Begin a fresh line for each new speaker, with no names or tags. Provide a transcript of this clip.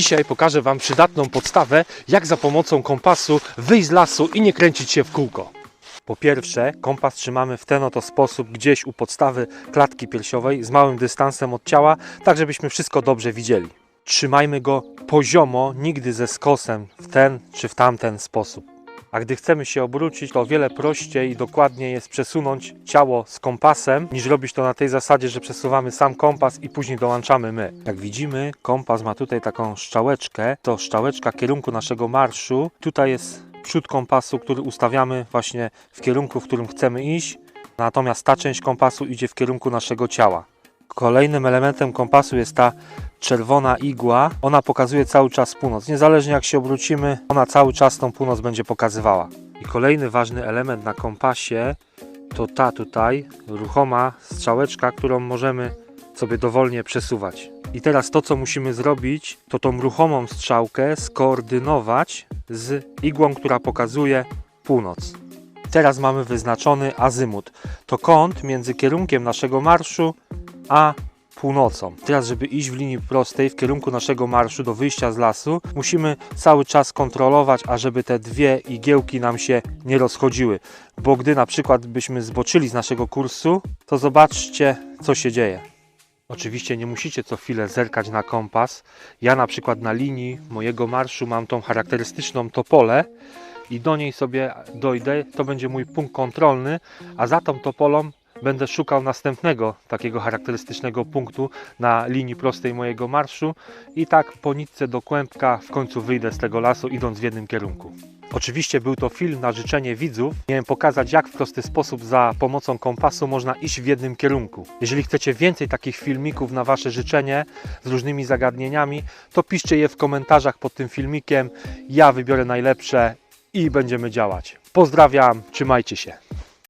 Dzisiaj pokażę Wam przydatną podstawę, jak za pomocą kompasu wyjść z lasu i nie kręcić się w kółko. Po pierwsze, kompas trzymamy w ten oto sposób gdzieś u podstawy klatki piersiowej z małym dystansem od ciała, tak żebyśmy wszystko dobrze widzieli. Trzymajmy go poziomo, nigdy ze skosem w ten czy w tamten sposób. A gdy chcemy się obrócić, to o wiele prościej i dokładniej jest przesunąć ciało z kompasem, niż robić to na tej zasadzie, że przesuwamy sam kompas i później dołączamy my. Jak widzimy, kompas ma tutaj taką szczałeczkę, to szczałeczka kierunku naszego marszu. Tutaj jest przód kompasu, który ustawiamy właśnie w kierunku, w którym chcemy iść, natomiast ta część kompasu idzie w kierunku naszego ciała. Kolejnym elementem kompasu jest ta czerwona igła. Ona pokazuje cały czas północ. Niezależnie jak się obrócimy, ona cały czas tą północ będzie pokazywała. I kolejny ważny element na kompasie to ta tutaj ruchoma strzałeczka, którą możemy sobie dowolnie przesuwać. I teraz to, co musimy zrobić, to tą ruchomą strzałkę skoordynować z igłą, która pokazuje północ. Teraz mamy wyznaczony azymut. To kąt między kierunkiem naszego marszu a północą. Teraz, żeby iść w linii prostej w kierunku naszego marszu do wyjścia z lasu, musimy cały czas kontrolować, ażeby te dwie igiełki nam się nie rozchodziły. Bo gdy na przykład byśmy zboczyli z naszego kursu, to zobaczcie, co się dzieje. Oczywiście nie musicie co chwilę zerkać na kompas. Ja na przykład na linii mojego marszu mam tą charakterystyczną topolę i do niej sobie dojdę. To będzie mój punkt kontrolny, a za tą topolą będę szukał następnego takiego charakterystycznego punktu na linii prostej mojego marszu i tak po nitce do kłębka w końcu wyjdę z tego lasu idąc w jednym kierunku. Oczywiście był to film na życzenie widzów. Miałem pokazać, jak w prosty sposób za pomocą kompasu można iść w jednym kierunku. Jeżeli chcecie więcej takich filmików na Wasze życzenie z różnymi zagadnieniami, to piszcie je w komentarzach pod tym filmikiem. Ja wybiorę najlepsze i będziemy działać. Pozdrawiam, trzymajcie się.